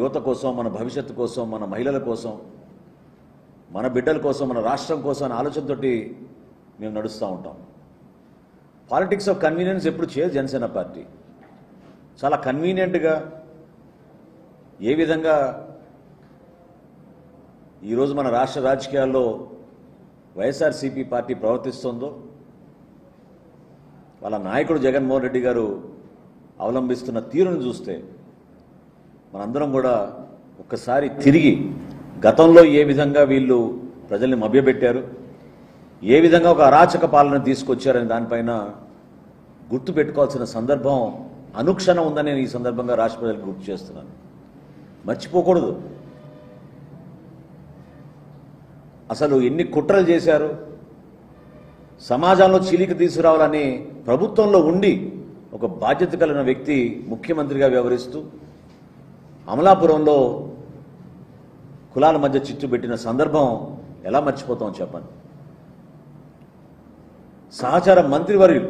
యువత కోసం మన భవిష్యత్తు కోసం మన మహిళల కోసం మన బిడ్డల కోసం మన రాష్ట్రం కోసం అనే ఆలోచనతోటి మేము నడుస్తూ ఉంటాం. పాలిటిక్స్ ఆఫ్ కన్వీనియన్స్ ఎప్పుడు చేయదు జనసేన పార్టీ. చాలా కన్వీనియంట్గా ఏ విధంగా ఈరోజు మన రాష్ట్ర రాజకీయాల్లో వైఎస్ఆర్సీపీ పార్టీ ప్రవర్తిస్తుందో వాళ్ళ నాయకుడు జగన్మోహన్ రెడ్డి గారు అవలంబిస్తున్న తీరును చూస్తే మనందరం కూడా ఒక్కసారి తిరిగి గతంలో ఏ విధంగా వీళ్ళు ప్రజల్ని మభ్యపెట్టారు ఏ విధంగా ఒక అరాచక పాలన తీసుకొచ్చారనే దానిపైన గుర్తు పెట్టుకోవాల్సిన సందర్భం అనుక్షణం ఉందని నేను ఈ సందర్భంగా రాష్ట్ర ప్రజలకు గుర్తు చేస్తున్నాను. మర్చిపోకూడదు. అసలు ఎన్ని కుట్రలు చేశారు సమాజంలో చీలిక తీసుకురావాలని ప్రభుత్వంలో ఉండి ఒక బాధ్యత కలిగిన వ్యక్తి ముఖ్యమంత్రిగా వ్యవహరిస్తూ అమలాపురంలో కులాల మధ్య చిచ్చు పెట్టిన సందర్భం ఎలా మర్చిపోతాం చెప్పండి? సహచార మంత్రివర్యులు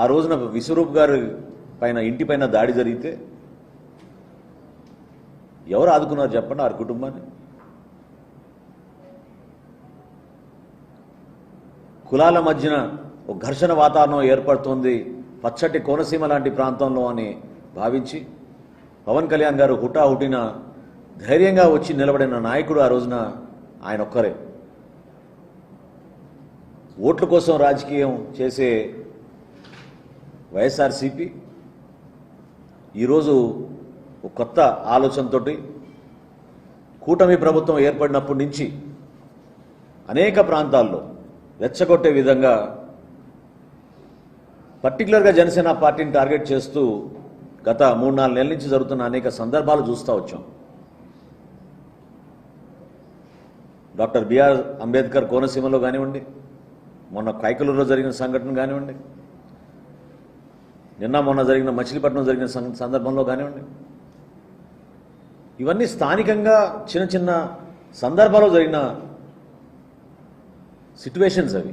ఆ రోజున విశ్వరూప్ గారి పైన ఇంటి పైన దాడి జరిగితే ఎవరు ఆదుకున్నారు చెప్పండి వారి కుటుంబాన్ని? కులాల మధ్యన ఒక ఘర్షణ వాతావరణం ఏర్పడుతోంది పచ్చటి కోనసీమ లాంటి ప్రాంతంలో అని భావించి పవన్ కళ్యాణ్ గారు హుటాహుటిన ధైర్యంగా వచ్చి నిలబడిన నాయకుడు ఆ రోజున ఆయన ఒక్కరే. ఓట్ల కోసం రాజకీయం చేసే వైఎస్ఆర్సిపి ఈరోజు ఒక కొత్త ఆలోచనతోటి కూటమి ప్రభుత్వం ఏర్పడినప్పటి నుంచి అనేక ప్రాంతాల్లో రెచ్చగొట్టే విధంగా పర్టికులర్గా జనసేన పార్టీని టార్గెట్ చేస్తూ గత మూడు నాలుగు నెలల నుంచి జరుగుతున్న అనేక సందర్భాలు చూస్తూ వచ్చాం. డాక్టర్ బిఆర్ అంబేద్కర్ కోనసీమలో కానివ్వండి మొన్న కైకలూరులో జరిగిన సంఘటన కానివ్వండి నిన్న మొన్న జరిగిన మచిలీపట్నం జరిగిన సందర్భంలో కానివ్వండి ఇవన్నీ స్థానికంగా చిన్న చిన్న సందర్భాల్లో జరిగిన సిట్యువేషన్స్ అవి.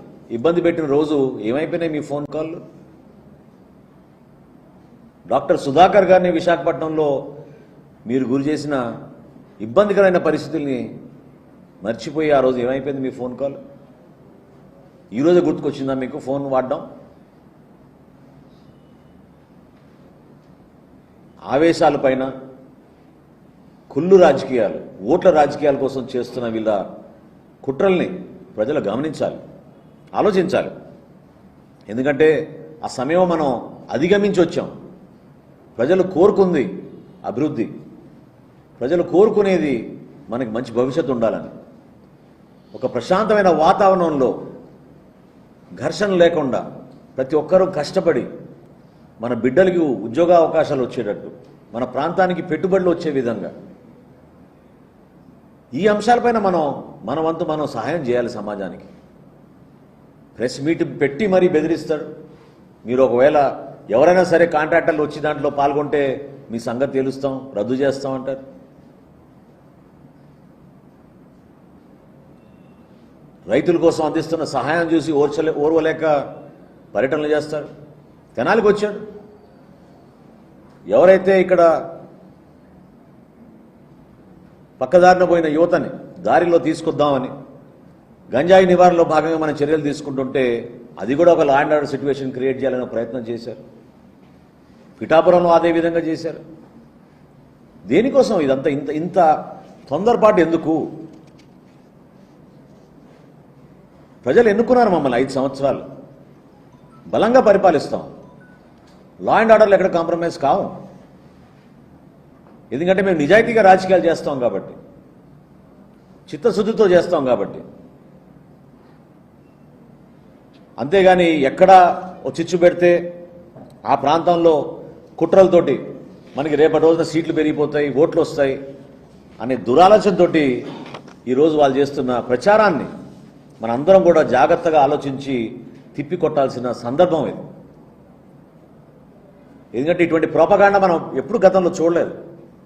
ఇబ్బంది పెట్టిన రోజు ఏమైపోయినాయి మీ ఫోన్ కాల్ డాక్టర్ సుధాకర్ గారిని విశాఖపట్నంలో మీరు గురి చేసిన ఇబ్బందికరమైన పరిస్థితుల్ని మర్చిపోయి ఆ రోజు ఏమైపోయింది మీ ఫోన్ కాల్? ఈరోజు గుర్తుకొచ్చిందా మీకు? ఫోన్ వాడడం? ఆవేశాలపైన కుళ్ళు రాజకీయాలు ఓట్ల రాజకీయాల కోసం చేస్తున్న వీళ్ళ కుట్రల్ని ప్రజలు గమనించాలి. ఆలోచించాలి. ఎందుకంటే ఆ సమయం మనం అధిగమించి వచ్చాం. ప్రజలు కోరుకుంది అభివృద్ధి. ప్రజలు కోరుకునేది మనకి మంచి భవిష్యత్తు ఉండాలని. ఒక ప్రశాంతమైన వాతావరణంలో ఘర్షణ లేకుండా ప్రతి ఒక్కరూ కష్టపడి మన బిడ్డలకి ఉద్యోగ అవకాశాలు వచ్చేటట్టు మన ప్రాంతానికి పెట్టుబడులు వచ్చే విధంగా ఈ అంశాలపైన మనం మన వంతు మనం సహాయం చేయాలి సమాజానికి. ప్రెస్ మీట్ పెట్టి మరీ బెదిరిస్తాడు మీరు ఒకవేళ ఎవరైనా సరే కాంట్రాక్టర్లు వచ్చి దాంట్లో పాల్గొంటే మీ సంగతి తెలుస్తాం రద్దు చేస్తాం అంటారు. రైతుల కోసం అందిస్తున్న సహాయం చూసి ఓర్చలే ఓర్వలేక పర్యటనలు చేస్తారు. తెనాలికి వచ్చాడు. ఎవరైతే ఇక్కడ పక్కదారిన పోయిన యువతని దారిలో తీసుకొద్దామని గంజాయి నివారణలో భాగంగా మనం చర్యలు తీసుకుంటుంటే అది కూడా ఒక law and order situation create చేయాలనే ప్రయత్నం చేశారు. పిఠాపురంలో అదే విధంగా చేశారు. దేనికోసం ఇదంతా ఇంత ఇంత తొందరపాటు ఎందుకు? ప్రజలు ఎన్నుకున్నారు మమ్మల్ని ఐదు సంవత్సరాలు. బలంగా పరిపాలిస్తాం. లా అండ్ ఆర్డర్లు ఎక్కడ కాంప్రమైజ్ కావు. ఎందుకంటే మేము నిజాయితీగా రాజకీయాలు చేస్తాం కాబట్టి చిత్తశుద్ధితో చేస్తాం కాబట్టి. అంతేగాని ఎక్కడ చిచ్చు పెడితే ఆ ప్రాంతంలో కుట్రలతోటి మనకి రేపటి రోజున సీట్లు పెరిగిపోతాయి ఓట్లు వస్తాయి అనే దురాలోచనతోటి ఈరోజు వాళ్ళు చేస్తున్న ప్రచారాన్ని మనందరం కూడా జాగ్రత్తగా ఆలోచించి తిప్పికొట్టాల్సిన సందర్భం ఇది. ఎందుకంటే ఇటువంటి ప్రోపగాండ మనం ఎప్పుడు గతంలో చూడలేదు.